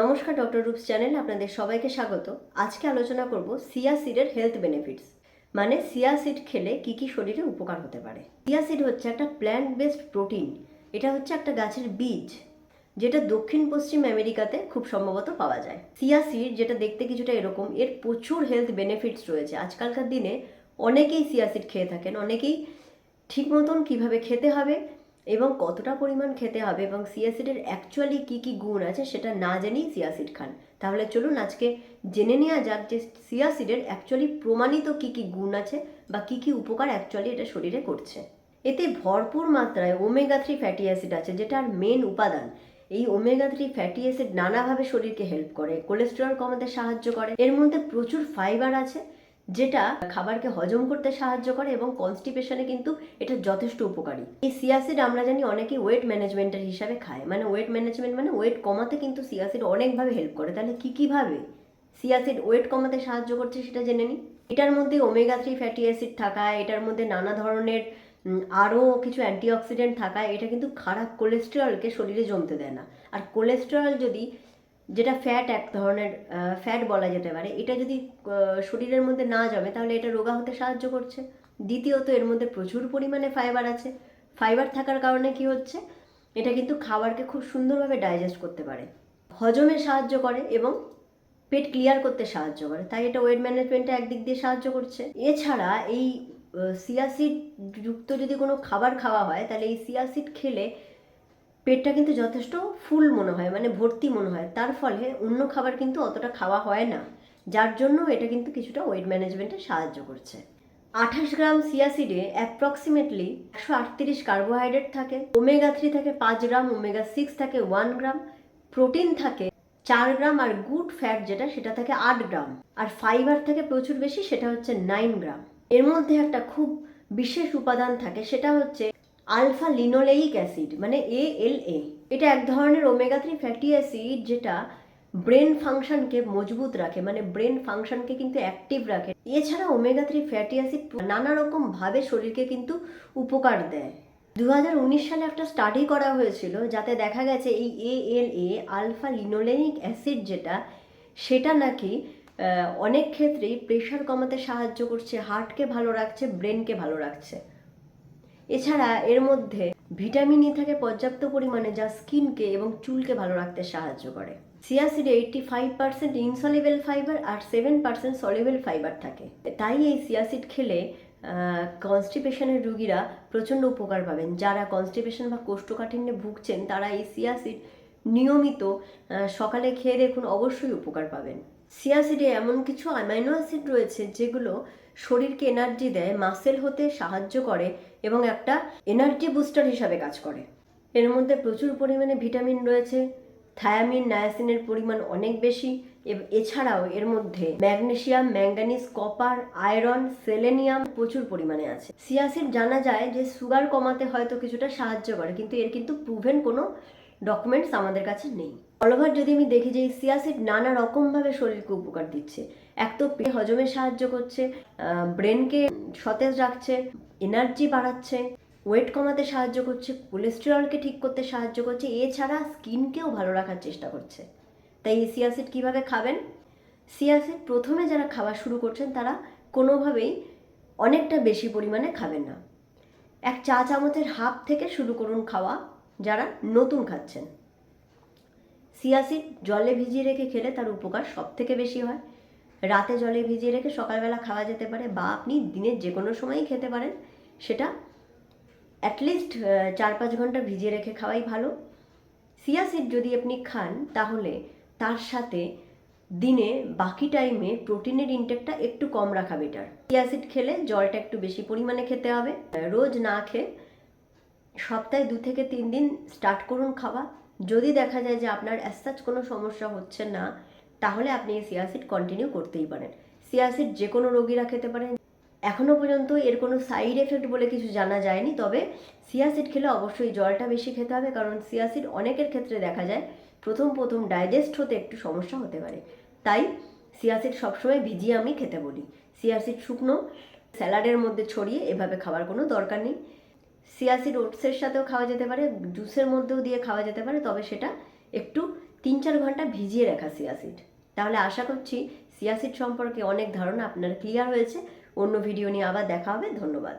নমস্কার, doctor রূপস channel আপনাদের সবাইকে স্বাগত। আজকে আলোচনা করব সিয়া সিডের হেলথ বেনিফিটস মানে সিয়া সিড খেলে কি কি শরীরে উপকার হতে পারে। সিয়া সিড হচ্ছে একটা প্ল্যান্ট বেসড প্রোটিন এটা হচ্ছে একটা গাছের বীজ, যেটা দক্ষিণ পশ্চিম আমেরিকাতে খুব সম্ভবত পাওয়া যায়। সিয়া সিড, যেটা দেখতে কিছুটা এরকম, এর প্রচুর হেলথ বেনিফিটস রয়েছে। আজকালকার দিনে অনেকেই সিয়া সিড খেয়ে থাকেন, অনেকেই ঠিক মতন কীভাবে খেতে হবে এবং কতটা পরিমাণ খেতে হবে এবং সিয়াসিডের অ্যাকচুয়ালি কী কী গুণ আছে সেটা না জেনেই সিয়াসিড খান। তাহলে চলুন আজকে জেনে নেওয়া যাক যে সিয়াসিডের অ্যাকচুয়ালি প্রমাণিত কী কী গুণ আছে বা কী কী উপকার অ্যাকচুয়ালি এটা শরীরে করছে। এতে ভরপুর মাত্রায় ওমেগা থ্রি ফ্যাটি অ্যাসিড আছে যেটার মেন উপাদান। এই ওমেগা থ্রি ফ্যাটি অ্যাসিড নানাভাবে শরীরকে হেল্প করে কোলেস্টেরল কমাতে সাহায্য করে। এর মধ্যে প্রচুর ফাইবার আছে যেটা খাবারকে হজম করতে সাহায্য করে এবং কনস্টিপেশনে কিন্তু এটা যথেষ্ট উপকারী। এই সিয়াসিড আমরা জানি অনেকেই ওয়েট ম্যানেজমেন্টের হিসাবে খায়। মানে ওয়েট ম্যানেজমেন্ট মানে ওয়েট কমাতে কিন্তু সিয়াসিড অনেকভাবে হেল্প করে। তাহলে কী কীভাবে সিয়াসিড ওয়েট কমাতে সাহায্য করছে সেটা জেনে নিই। এটার মধ্যে ওমেগা থ্রি ফ্যাটি অ্যাসিড থাকায় এটার মধ্যে নানা ধরনের আরও কিছু অ্যান্টিঅক্সিডেন্ট থাকায় এটা কিন্তু খারাপ কোলেস্টেরলকে শরীরে জমতে দেয় না। আর কোলেস্টেরল যদি যেটা ফ্যাট এক ধরনের ফ্যাট বলা যেতে পারে, এটা যদি শরীরের মধ্যে না জমে, তাহলে এটা রোগা হতে সাহায্য করছে। দ্বিতীয়ত, এর মধ্যে প্রচুর পরিমাণে ফাইবার আছে। ফাইবার থাকার কারণে কি হচ্ছে, এটা কিন্তু খাবারকে খুব সুন্দরভাবে ডাইজেস্ট করতে পারে। হজমে সাহায্য করে এবং পেট ক্লিয়ার করতে সাহায্য করে। তাই এটা ওয়েট ম্যানেজমেন্টে একদিক দিয়ে সাহায্য করছে। এছাড়া এই সিয়াসিড যুক্ত যদি কোনো খাবার খাওয়া হয়, তাহলে এই সিয়াসিড খেলে পেটটা কিন্তু যথেষ্ট ফুল মনে হয় মানে ভর্তি মনে হয়। তার ফলে অন্য খাবার কিন্তু অতটা খাওয়া হয় না, যার জন্য এটা কিন্তু কিছুটা ওয়েট ম্যানেজমেন্টে সাহায্য করছে। আঠাশ গ্রাম সিয়াসিডে অ্যাপ্রক্সিমেটলি একশো আটত্রিশ কার্বোহাইড্রেট থাকে ওমেগা থ্রি থাকে পাঁচ গ্রাম ওমেগা সিক্স থাকে ওয়ান গ্রাম প্রোটিন থাকে চার গ্রাম আর গুড ফ্যাট যেটা সেটা থাকে আট গ্রাম, আর ফাইবার থাকে প্রচুর বেশি সেটা হচ্ছে নাইন গ্রাম। এর মধ্যে একটা খুব বিশেষ উপাদান থাকে, সেটা হচ্ছে আলফা লিনোলেইক অ্যাসিড মানে এ এল এ এটা এক ধরনের ওমেগা থ্রি ফ্যাটি অ্যাসিড যেটা ব্রেন ফাংশনকে মজবুত রাখে মানে ব্রেন ফাংশনকে কিন্তু অ্যাক্টিভ রাখে। এছাড়া ওমেগা থ্রি ফ্যাটি অ্যাসিড নানা রকম ভাবে শরীরকে কিন্তু উপকার দেয়। দু হাজার উনিশ সালে একটা স্টাডি করা হয়েছিল, যাতে দেখা গেছে এই A L A alpha linolenic acid যেটা, সেটা নাকি অনেক ক্ষেত্রেই প্রেশার কমাতে সাহায্য করছে হার্টকে ভালো রাখছে ব্রেনকে ভালো রাখছে। এছাড়া এর মধ্যে ভিটামিন ই থাকে পর্যাপ্ত পরিমাণে যা স্কিনকে এবং চুলকে ভালো রাখতে সাহায্য করে। সিয়াসিডে eighty five percent insoluble fibre আর সেভেন পার্সেন্ট সলিবেল ফাইবার থাকে। তাই এই সিয়াসিড খেলে কনস্টিপেশনের রুগীরা প্রচণ্ড উপকার পাবেন। যারা কনস্টিপেশন বা কোষ্ঠকাঠিন্যে ভুগছেন, তারা এই সিয়াসিড নিয়মিত সকালে খেয়ে দেখুন অবশ্যই উপকার পাবেন। সিয়াসিডে এমন কিছু অ্যামাইনো অ্যাসিড রয়েছে যেগুলো শরীরকে এনার্জি দেয় মাসেল হতে সাহায্য করে এবং একটা এনার্জি বুস্টার হিসাবে কাজ করে। এর মধ্যে প্রচুর পরিমাণে ভিটামিন রয়েছে থায়ামিন নায়াসিনের পরিমাণ অনেক বেশি এছাড়াও এর মধ্যে magnesium manganese copper iron selenium প্রচুর পরিমাণে আছে। সিয়াসিড জানা যায় যে সুগার কমাতে হয়তো কিছুটা সাহায্য করে, কিন্তু এর কিন্তু প্রুভেন কোনো ডকুমেন্টস আমাদের কাছে নেই। অলওভার যদি আমি দেখি যে এই সিয়াসিড নানা রকমভাবে শরীরকে উপকার দিচ্ছে, এক তো হজমে সাহায্য করছে ব্রেনকে সতেজ রাখছে এনার্জি বাড়াচ্ছে ওয়েট কমাতে সাহায্য করছে কোলেস্টেরলকে ঠিক করতে সাহায্য করছে, এছাড়া স্কিনকেও ভালো রাখার চেষ্টা করছে। তাই এই সিয়াসিড কীভাবে খাবেন? সিয়াসিড প্রথমে যারা খাওয়া শুরু করছেন, তারা কোনোভাবেই অনেকটা বেশি পরিমাণে খাবেন না। এক চা চামচের হাফ থেকে শুরু করুন খাওয়া, যারা নতুন খাচ্ছেন। সিয়াসিড জলে ভিজিয়ে রেখে খেলে তার উপকার সব থেকে বেশি হয়। রাতে জলে ভিজিয়ে রেখে সকালবেলা খাওয়া যেতে পারে, বা আপনি দিনের যে কোনো সময়ই খেতে পারেন। সেটা অ্যাটলিস্ট চার পাঁচ ঘণ্টা ভিজিয়ে রেখে খাওয়াই ভালো। সিয়াসিড যদি আপনি খান, তাহলে তার সাথে দিনে বাকি টাইমে প্রোটিনের ইনটেকটা একটু কম রাখা বেটার সিয়াসিড খেলে জলটা একটু বেশি পরিমাণে খেতে হবে। রোজ না খেয়ে সপ্তাহে দু থেকে তিন দিন স্টার্ট করুন খাওয়া। যদি দেখা যায় যে আপনার অ্যাসাচ কোনো সমস্যা হচ্ছে না, তাহলে আপনি এই সিয়াসিড কন্টিনিউ করতেই পারেন। সিয়াসিড যে কোনো রোগীরা খেতে পারেন। এখনও পর্যন্ত এর কোনো সাইড এফেক্ট বলে কিছু জানা যায়নি, তবে সিয়াসিড খেলে অবশ্যই জলটা বেশি খেতে হবে, কারণ সিয়াসিড অনেকের ক্ষেত্রে দেখা যায় প্রথম প্রথম ডাইজেস্ট হতে একটু সমস্যা হতে পারে। তাই সিয়াসিড সবসময় ভিজিয়ে আমি খেতে বলি। সিয়াসিড শুকনো স্যালাডের মধ্যে ছড়িয়ে এভাবে খাওয়ার কোনো দরকার নেই। সিয়াসিড ওটসের সাথেও খাওয়া যেতে পারে জুসের মধ্যেও দিয়ে খাওয়া যেতে পারে, তবে সেটা একটু তিন চার ঘণ্টা ভিজিয়ে রাখা সিয়াসিড তাহলে আশা করছি সিয়াসিড সম্পর্কে অনেক ধারণা আপনার ক্লিয়ার হয়েছে। অন্য ভিডিও নিয়ে আবার দেখা হবে ধন্যবাদ।